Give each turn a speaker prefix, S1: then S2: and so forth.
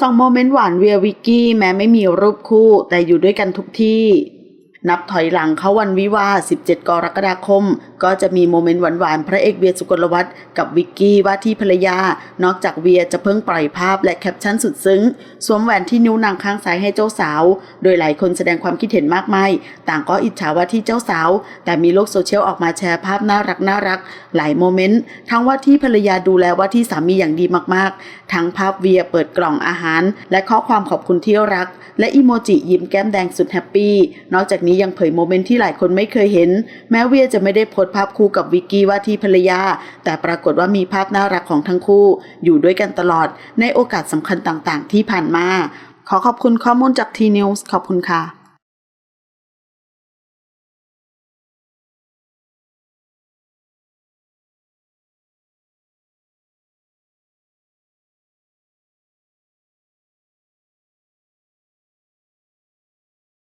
S1: สองโมเมนต์หวานเวียวิกกี้แม้ไม่มีรูปคู่แต่อยู่ด้วยกันทุกที่ นับถอยหลังเข้าวันวิวา 17 กรกฎาคม ก็จะมีโมเมนต์หวานๆ พระเอกเวียสุกลวัฒน์กับวิกกี้ว่าที่ภรรยา นอกจากเวียจะเพิ่งปล่อยภาพและแคปชั่นสุดซึ้ง สวมแหวนที่นิ้วนางข้างซ้ายให้เจ้าสาว โดยหลายคนแสดงความคิดเห็นมากมาย ต่างก็อิจฉาว่าที่เจ้าสาว แต่มีโลกโซเชียลออกมาแชร์ภาพน่ารักน่ารัก หลายโมเมนต์ ทั้งว่าที่ภรรยาดูแลว่าที่สามีอย่างดีมากๆ ทั้งภาพเวียเปิดกล่องอาหาร และข้อความขอบคุณที่รัก และอีโมจิยิ้มแก้มแดงสุดแฮปปี้ นอกจากนี้ยังเผยโมเมนต์ที่หลายคนไม่เคยเห็น แม้เวียจะไม่ได้โพสภาพคู่กับวิกกี้ว่าที่ภรรยา แต่ปรากฏว่ามีภาพน่ารักของทั้งคู่ อยู่ด้วยกันตลอดในโอกาสสำคัญต่างๆ ที่ผ่านมา ขอขอบคุณข้อมูลจากทีนิวส์ขอบคุณค่ะ